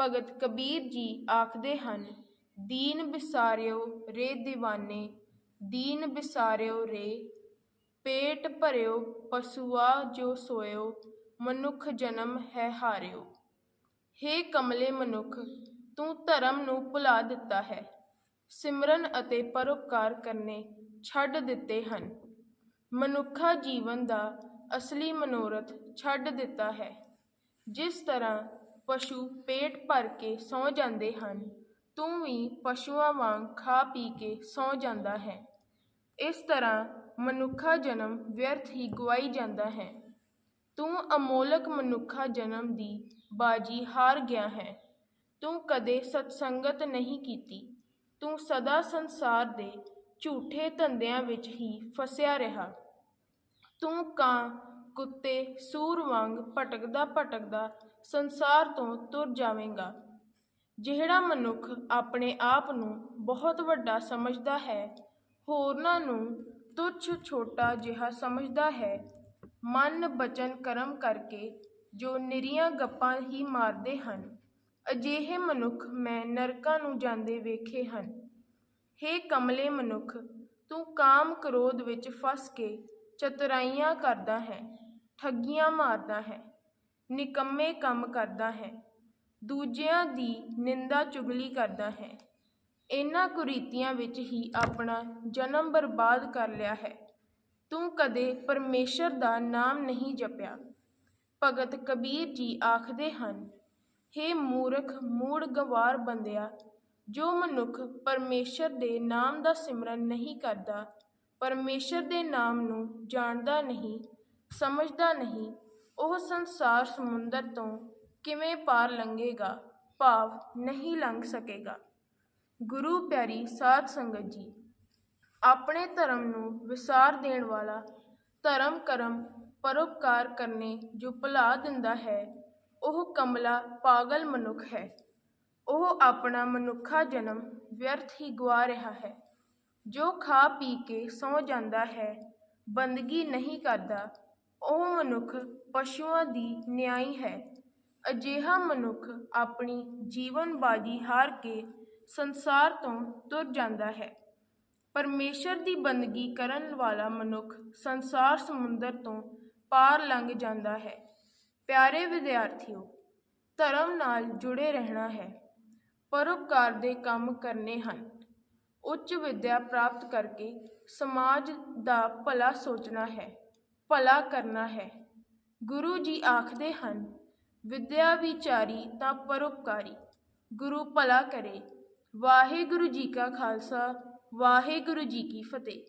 ਭਗਤ ਕਬੀਰ ਜੀ ਆਖਦੇ ਹਨ, ਦੀਨ ਬਿਸਾਰਿਓ ਰੇ ਦੀਵਾਨੇ, ਦੀਨ ਬਿਸਾਰਿਓ ਰੇ। ਪੇਟ ਭਰਿਓ ਪਸੂਆ ਜੋ ਸੋਇਓ, ਮਨੁੱਖ ਜਨਮ ਹੈ ਹਾਰਿਓ। ਹੇ ਕਮਲੇ ਮਨੁੱਖ, ਤੂੰ ਧਰਮ ਨੂੰ ਭੁਲਾ ਦਿੱਤਾ ਹੈ। ਸਿਮਰਨ ਅਤੇ ਪਰਉਪਕਾਰ ਕਰਨੇ ਛੱਡ ਦਿੱਤੇ ਹਨ। ਮਨੁੱਖਾ ਜੀਵਨ ਦਾ ਅਸਲੀ ਮਨੋਰਥ ਛੱਡ ਦਿੱਤਾ ਹੈ। ਜਿਸ ਤਰ੍ਹਾਂ ਪਸ਼ੂ ਪੇਟ ਭਰ ਕੇ ਸੌਂ ਜਾਂਦੇ ਹਨ, ਤੂੰ ਵੀ ਪਸ਼ੂਆਂ ਵਾਂਗ ਖਾ ਪੀ ਕੇ ਸੌਂ ਜਾਂਦਾ ਹੈ। ਇਸ ਤਰ੍ਹਾਂ ਮਨੁੱਖਾ ਜਨਮ ਵਿਅਰਥ ਹੀ ਗਵਾਈ ਜਾਂਦਾ ਹੈ। ਤੂੰ ਅਮੋਲਕ ਮਨੁੱਖਾ ਜਨਮ ਦੀ ਬਾਜੀ ਹਾਰ ਗਿਆ ਹੈ। ਤੂੰ ਕਦੇ ਸਤਸੰਗਤ ਨਹੀਂ ਕੀਤੀ। ਤੂੰ ਸਦਾ ਸੰਸਾਰ ਦੇ ਝੂਠੇ ਧੰਦਿਆਂ ਵਿੱਚ ਹੀ ਫਸਿਆ ਰਿਹਾ। ਤੂੰ ਕਾਂ, ਕੁੱਤੇ, ਸੂਰ ਵਾਂਗ ਭਟਕਦਾ ਭਟਕਦਾ ਸੰਸਾਰ ਤੋਂ ਤੁਰ ਜਾਵੇਂਗਾ। ਜਿਹੜਾ ਮਨੁੱਖ ਆਪਣੇ ਆਪ ਨੂੰ ਬਹੁਤ ਵੱਡਾ ਸਮਝਦਾ ਹੈ, ਹੋਰਨਾਂ ਨੂੰ ਤੁੱਛ ਛੋਟਾ ਜਿਹਾ ਸਮਝਦਾ ਹੈ। ਮਨ ਬਚਨ ਕਰਮ ਕਰਕੇ ਜੋ ਨਿਰੀਆਂ ਗੱਪਾਂ ਹੀ ਮਾਰਦੇ ਹਨ, ਅਜਿਹੇ ਮਨੁੱਖ ਮੈਂ ਨਰਕਾਂ ਨੂੰ ਜਾਂਦੇ ਵੇਖੇ ਹਨ। ਹੇ ਕਮਲੇ ਮਨੁੱਖ, ਤੂੰ ਕਾਮ ਕ੍ਰੋਧ ਵਿੱਚ ਫਸ ਕੇ ਚਤਰਾਈਆਂ ਕਰਦਾ ਹੈ, ਠੱਗੀਆਂ ਮਾਰਦਾ ਹੈ। ਨਿਕੰਮੇ ਕੰਮ ਕਰਦਾ ਹੈ, ਦੂਜਿਆਂ ਦੀ ਨਿੰਦਾ ਚੁਗਲੀ ਕਰਦਾ ਹੈ। ਇਹਨਾਂ ਕੁਰੀਤੀਆਂ ਵਿੱਚ ਹੀ ਆਪਣਾ ਜਨਮ ਬਰਬਾਦ ਕਰ ਲਿਆ ਹੈ। ਤੂੰ ਕਦੇ ਪਰਮੇਸ਼ਰ ਦਾ ਨਾਮ ਨਹੀਂ ਜਪਿਆ। ਭਗਤ ਕਬੀਰ ਜੀ ਆਖਦੇ ਹਨ, ਹੇ ਮੂਰਖ ਮੂੜ ਗਵਾਰ ਬੰਦਿਆ, ਜੋ ਮਨੁੱਖ ਪਰਮੇਸ਼ਰ ਦੇ ਨਾਮ ਦਾ ਸਿਮਰਨ ਨਹੀਂ ਕਰਦਾ, ਪਰਮੇਸ਼ਰ ਦੇ ਨਾਮ ਨੂੰ ਜਾਣਦਾ ਨਹੀਂ, ਸਮਝਦਾ ਨਹੀਂ ਉਹ ਸੰਸਾਰ ਸਮੁੰਦਰ ਤੋਂ ਕਿਵੇਂ ਪਾਰ ਲੰਘੇਗਾ, ਭਾਵ ਨਹੀਂ ਲੰਘ ਸਕੇਗਾ। ਗੁਰੂ ਪਿਆਰੀ ਸਾਧ ਸੰਗਤ ਜੀ, ਆਪਣੇ ਧਰਮ ਨੂੰ ਵਿਸਾਰ ਦੇਣ ਵਾਲਾ ਧਰਮ ਕਰਮ ਪਰਉਪਕਾਰ ਕਰਨੇ ਜੋ ਭੁਲਾ ਦਿੰਦਾ ਹੈ, ਉਹ ਕਮਲਾ ਪਾਗਲ ਮਨੁੱਖ ਹੈ। ਉਹ ਆਪਣਾ ਮਨੁੱਖਾ ਜਨਮ ਵਿਅਰਥ ਹੀ ਗਵਾ ਰਿਹਾ ਹੈ। ਜੋ ਖਾ ਪੀ ਕੇ ਸੌ ਜਾਂਦਾ ਹੈ, ਬੰਦਗੀ ਨਹੀਂ ਕਰਦਾ ਉਹ ਮਨੁੱਖ ਪਸ਼ੂਆਂ ਦੀ ਨਿਆਈ ਹੈ। ਅਜਿਹਾ ਮਨੁੱਖ ਆਪਣੀ ਜੀਵਨ ਬਾਜੀ ਹਾਰ ਕੇ ਸੰਸਾਰ ਤੋਂ ਤੁਰ ਜਾਂਦਾ ਹੈ। ਪਰਮੇਸ਼ਰ ਦੀ ਬੰਦਗੀ ਕਰਨ ਵਾਲਾ ਮਨੁੱਖ ਸੰਸਾਰ ਸਮੁੰਦਰ ਤੋਂ ਪਾਰ ਲੰਘ ਜਾਂਦਾ ਹੈ। ਪਿਆਰੇ ਵਿਦਿਆਰਥੀਓ, ਧਰਮ ਨਾਲ ਜੁੜੇ ਰਹਿਣਾ ਹੈ। ਪਰਉਪਕਾਰ ਦੇ ਕੰਮ ਕਰਨੇ ਹਨ। ਉੱਚ ਵਿੱਦਿਆ ਪ੍ਰਾਪਤ ਕਰਕੇ ਸਮਾਜ ਦਾ ਭਲਾ ਸੋਚਣਾ ਹੈ। ਭਲਾ ਕਰਨਾ ਹੈ। ਗੁਰੂ ਜੀ ਆਖਦੇ ਹਨ, ਵਿਦਿਆ ਵਿਚਾਰੀ ਤਾਂ ਪਰਉਪਕਾਰੀ। ਗੁਰੂ ਭਲਾ ਕਰੇ। ਵਾਹਿਗੁਰੂ ਜੀ ਕਾ ਖਾਲਸਾ, ਵਾਹਿਗੁਰੂ ਜੀ ਕੀ ਫਤਿਹ।